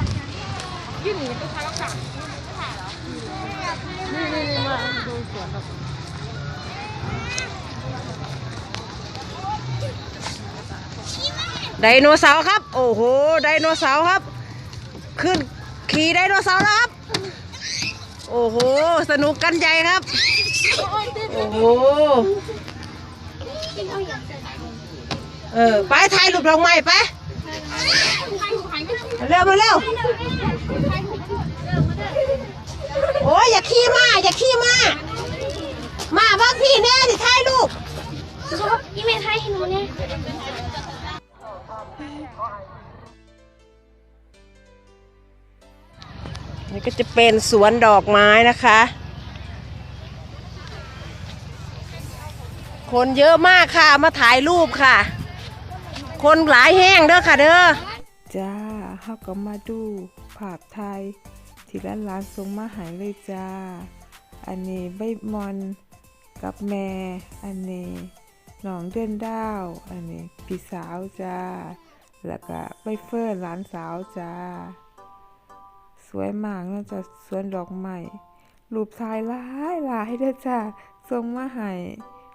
ไม่รู้จักกันยื่นหนีไปทางลักษณะนี่นี่นี่มาดูสวนไดโนเสาร์ครับ โอ้โห ไดโนเสาร์ครับ ขึ้นขี่ไดโนเสาร์แล้วครับ โอ้โห สนุกกันใหญ่ครับ โอ้โห เออ ไปถ่ายรูปดอกไม้ไป เร็วมาเร็วโอ้ยอย่าขี้มาอย่าขี้มามาบ้างพี่แน่ดิถ่ายรูปอีเมลไทยให้หนูเนี่ยนี่ก็จะเป็นสวนดอกไม้นะคะ คนเยอะมากค่ะ มาถ่ายรูปค่ะ คนหลายแห้งเด้อค่ะเด้อจ้าเฮาก็มาดูภาพไทย ที่ร้านร้านทรงมาหายเลยจ้า อันนี้ใบมอนกับแม่ อันนี้น้องเดือนดาว อันนี้พี่สาวจ้า แล้วก็ใบเฟิร์นหลานสาวจ้า สวยมากเนาจะสวนดอกไม้รูปถ่ายหลายหลายเด้อจ้าทรงมาให้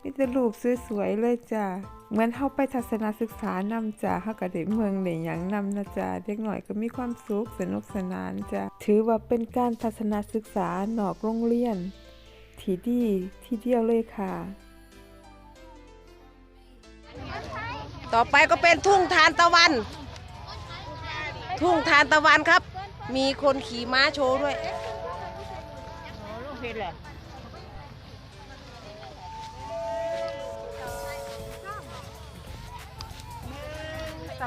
มีแต่รูปสวยๆเลยจ้า เหมือนเฮาไปทัศนศึกษานำจ้าเฮาก็ได้เมืองได้หยังนำนะจ้าเด็กหน่อยก็มีความสุขสนุกสนานจ้าถือว่าเป็นการทัศนศึกษานอกโรงเรียน ที่ดีที่เดียวเลยค่ะ ต่อไปก็เป็นทุ่งทานตะวัน ทุ่งทานตะวันครับ มีคนขี่ม้าโชว์ด้วยลูกเพชรเหรอ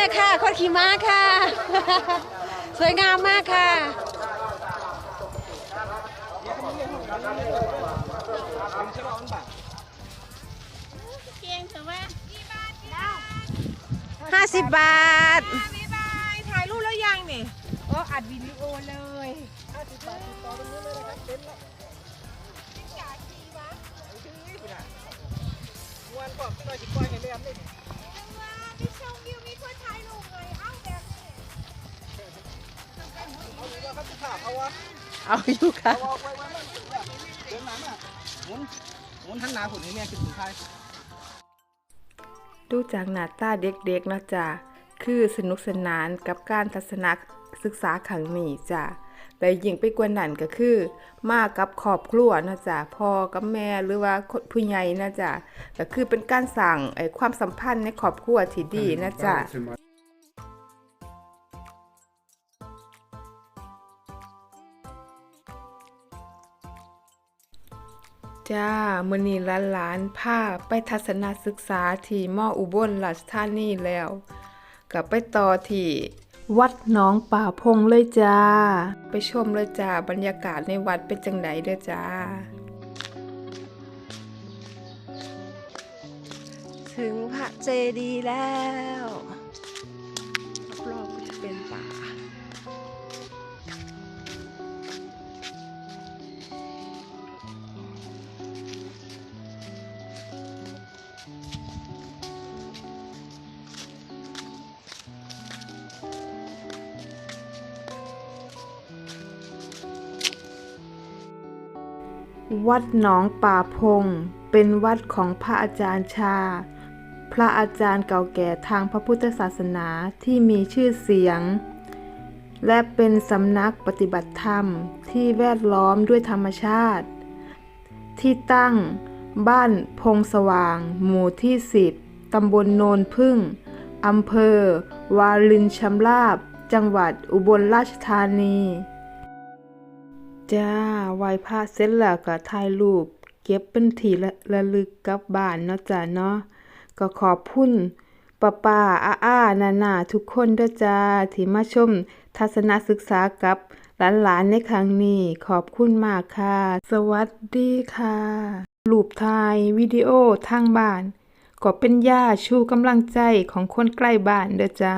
เลยค่ะคนขี่ม้าค่ะ สวยงามมากค่ะ เก่งแต่ว่ากี่บาทดาว50บาท บ๊ายบายถ่ายรูปแล้วยังนี่เอออัดวิดีโอเลยมี เอาอยู่ค่ะหมุนทั้งนาผุนให้แม่คิดถึงใครดูจากหน้าตาเด็กๆเนาะจ้ะคือสนุกสนานกับการทัศนศึกษาครั้งนี้จ้ะแต่ยิ่งไปกว่านั้นก็คือ มากับครอบครัวนะจ้ะพ่อกับแม่หรือว่าผู้ใหญ่นะจ้ะก็คือเป็นการสั่งไอ้ความสัมพันธ์ในครอบครัวที่ดีนะจ้ะ จ้ามือนี้หลานๆพาไปทัศนศึกษาที่มออุบลราชธานีแล้วก็ไปต่อที่วัดหนองป่าพงเลยจ้า ไปชมเลยจ้าบรรยากาศในวัดเป็นจังไดเด้อจ้า ถึงพระเจดีย์แล้ว วัดหนองป่าพง เป็นวัดของพระอาจารย์ชา พระอาจารย์เก่าแก่ทางพระพุทธศาสนาที่มีชื่อเสียง และเป็นสำนักปฏิบัติธรรมที่แวดล้อมด้วยธรรมชาติ ที่ตั้งบ้านพงสว่าง หมู่ที่10ตำบลโนนพึ่ง อำเภอ วาลินชำราบ จังหวัดอุบลราชธานี จ้าไหว้พระเสร็จแล้วก็ถ่ายรูป เก็บเป็นที่ระระลึกกลับบ้านเนาะจ้าเนาะก็ขอบคุณป้าป้าอาอานานาทุกคนด้อจ้าที่มาชมทัศนศึกษากับหลานๆในครั้งนี้ ขอบคุณมากค่ะ สวัสดีค่ะรูปถ่ายวิดีโอทางบ้าน ก็เป็นยาชูกำลังใจของคนใกล้บ้านเด้อจ้า